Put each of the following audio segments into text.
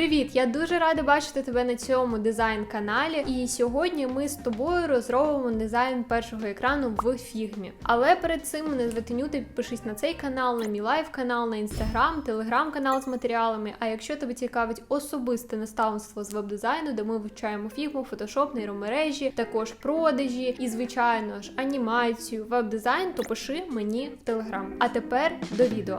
Привіт! Я дуже рада бачити тебе на цьому дизайн-каналі. І сьогодні ми з тобою розробимо дизайн першого екрану в фігмі. Але перед цим не зветенюти, підпишись на цей канал, на мій лайв канал, на інстаграм, телеграм-канал з матеріалами. А якщо тебе цікавить особисте наставництво з веб-дизайну, де ми вивчаємо фігму, фотошоп, нейромережі, також продажі і, звичайно ж, анімацію, веб-дизайн, то пиши мені в телеграм. А тепер до відео.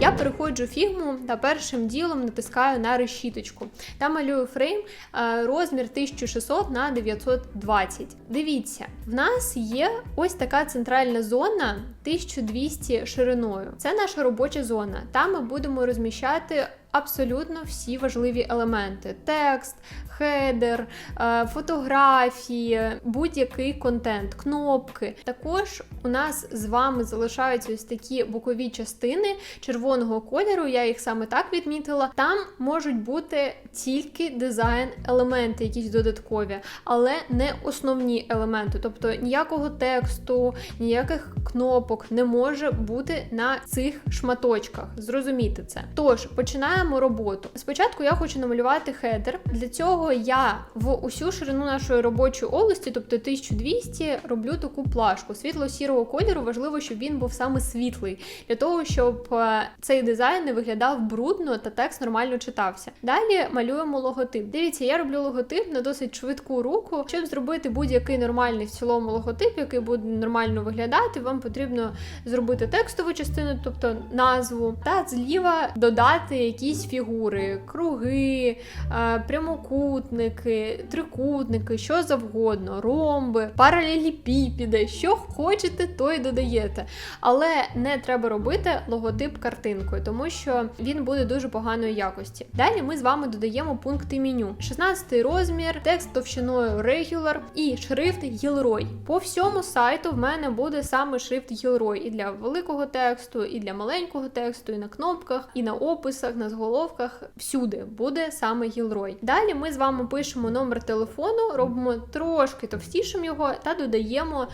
Я переходжу фігму та першим ділом натискаю на решіточку та малюю фрейм е, розмір 1600 на 920. Дивіться, в нас є ось така центральна зона 1200 шириною. Це наша робоча зона. Там ми будемо розміщати. Абсолютно всі важливі елементи: текст, хедер, е, фотографії, будь-який контент, кнопки. Також у нас з вами залишаються ось такі бокові частини червоного кольору. Я їх саме так відмітила. Там можуть бути тільки дизайн-елементи, якісь додаткові, але не основні елементи. Тобто ніякого тексту, ніяких кнопок не може бути на цих шматочках. Зрозуміти це. Тож починаємо роботу. Спочатку я хочу намалювати хедер. Для цього я в усю ширину нашої робочої області, тобто 1200, роблю таку плашку світло-сірого кольору. Важливо, щоб він був саме світлий, для того, щоб е, цей дизайн не виглядав брудно та текст нормально читався. Далі малюємо логотип. Дивіться, я роблю логотип на досить швидку руку. Щоб зробити будь-який нормальний в цілому логотип, який буде нормально виглядати, вам потрібно зробити текстову частину, тобто назву, та зліва додати якісь фігури, круги, е, прямокутники, трикутники, що завгодно, ромби, паралеліпіпіди, що хочете, то й додаєте. Але не треба робити логотип картинкою, тому що він буде дуже поганої якості. Далі ми з вами додаємо пункти меню: 16 розмір, текст товщиною Regular і шрифт Gilroy. По всьому сайту в мене буде саме шрифт Gilroy і для великого тексту, і для маленького тексту, і на кнопках, і на описах, на зголовках. Всюди буде саме Gilroy. Далі ми з вами пишемо номер телефону, робимо трошки товстішим його та додаємо,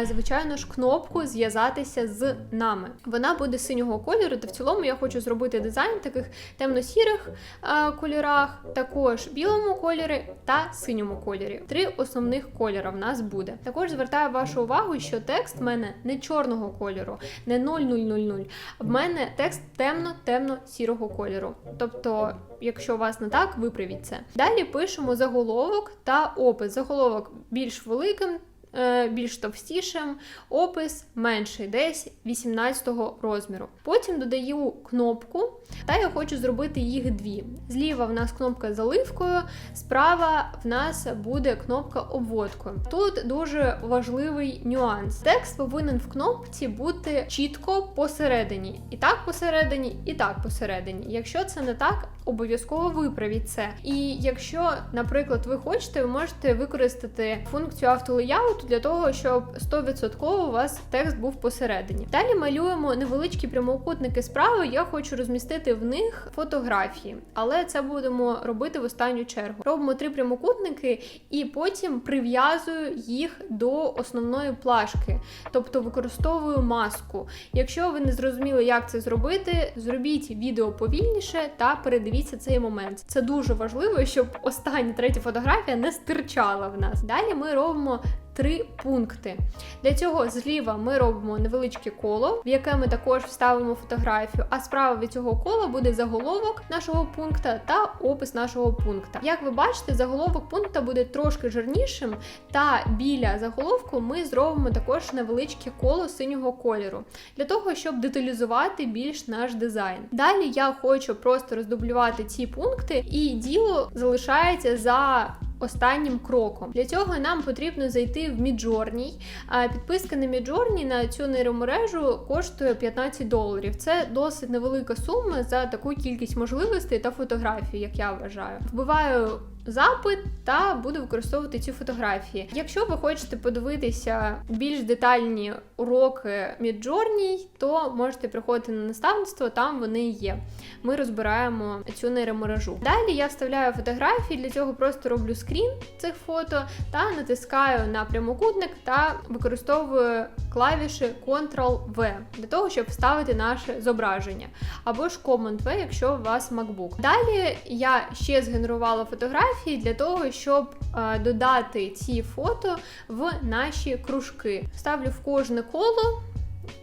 е, звичайно ж, кнопку зв'язатися з нами. Вона буде синього кольору, та в цілому я хочу зробити дизайн таких темно-сірих е, кольорах, також білому кольорі та синьому кольорі. Три основних кольора в нас буде. Також звертаю вашу увагу, що текст в мене не чорного кольору, не 0000. В мене текст темно-темно-сірого кольору. Тобто, якщо у вас не так, виправіть це. Далі пишемо заголовок та опис. Заголовок більш великим. Е, Більш товстішим, опис менший, десь 18 розміру. Потім додаю кнопку, та я хочу зробити їх дві. Зліва в нас кнопка з заливкою, справа в нас буде кнопка обводкою. Тут дуже важливий нюанс. Текст повинен в кнопці бути чітко посередині. І так посередині, і так посередині. Якщо це не так, обов'язково виправіть це. І якщо, наприклад, ви хочете, ви можете використати функцію автолеяуту для того, щоб 100% у вас текст був посередині. Далі малюємо невеличкі прямокутники справа. Я хочу розмістити в них фотографії, але це будемо робити в останню чергу. Робимо три прямокутники і потім прив'язую їх до основної плашки, тобто використовую маску. Якщо ви не зрозуміли, як це зробити, зробіть відео повільніше та передивіться цей момент. Це дуже важливо, щоб остання третя фотографія не стирчала в нас. Далі ми робимо. Три пункти. Для цього зліва ми робимо невеличке коло, в яке ми також вставимо фотографію, а справа від цього кола буде заголовок нашого пункта та опис нашого пункта. Як ви бачите, заголовок пункта буде трошки жирнішим, та біля заголовку ми зробимо також невеличке коло синього кольору, для того, щоб деталізувати більш наш дизайн. Далі я хочу просто роздублювати ці пункти, і діло залишається за останнім кроком. Для цього нам потрібно зайти в Midjourney. А Підписка на Midjourney на цю нейромережу коштує 15 доларів. Це досить невелика сума за таку кількість можливостей та фотографій, як я вважаю. Вбиваю запит та буду використовувати ці фотографії. Якщо ви хочете подивитися більш детальні уроки Midjourney, то можете приходити на наставництво, там вони є. Ми розбираємо цю нейромережу. Далі я вставляю фотографії, для цього просто роблю скрін цих фото та натискаю на прямокутник та використовую клавіші Ctrl-V для того, щоб вставити наше зображення, або ж Command-V, якщо у вас MacBook. Далі я ще згенерувала фотографії для того, щоб е, додати ці фото в наші кружки. Ставлю в кожне коло.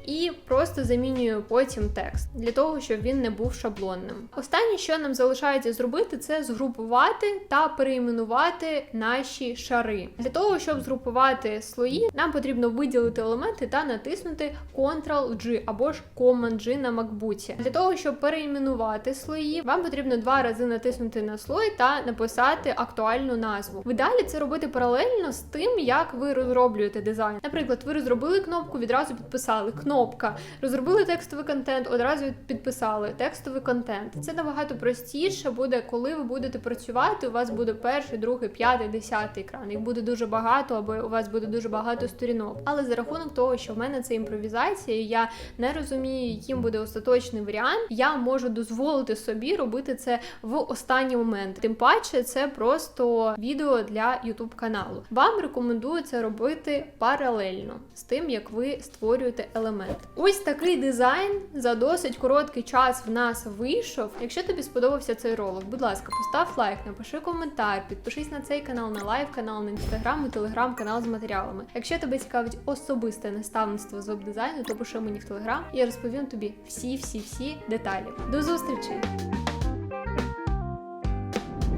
І просто замінюю потім текст для того, щоб він не був шаблонним. Останнє, що нам залишається зробити, це згрупувати та перейменувати наші шари. Для того, щоб згрупувати слої, нам потрібно виділити елементи та натиснути Ctrl-G або ж Command-G на MacBook. Для того, щоб перейменувати слої, вам потрібно два рази натиснути на слой та написати актуальну назву. Ви далі це робити паралельно з тим, як ви розроблюєте дизайн. Наприклад, ви розробили кнопку, відразу підписали кнопка, розробили текстовий контент, одразу підписали текстовий контент. Це набагато простіше буде, коли ви будете працювати. У вас буде перший, другий, п'ятий, десятий екран. Їх буде дуже багато, або у вас буде дуже багато сторінок. Але за рахунок того, що в мене це імпровізація, і я не розумію, яким буде остаточний варіант. Я можу дозволити собі робити це в останній момент. Тим паче, це просто відео для YouTube каналу. Вам рекомендую це робити паралельно з тим, як ви створюєте елемент. Ось такий дизайн за досить короткий час в нас вийшов. Якщо тобі сподобався цей ролик, будь ласка, постав лайк, напиши коментар, підпишись на цей канал, на лайв канал, на інстаграм і телеграм канал з матеріалами. Якщо тебе цікавить особисте наставництво з веб-дизайну, то пиши мені в телеграм, і я розповім тобі всі-всі-всі деталі. До зустрічі!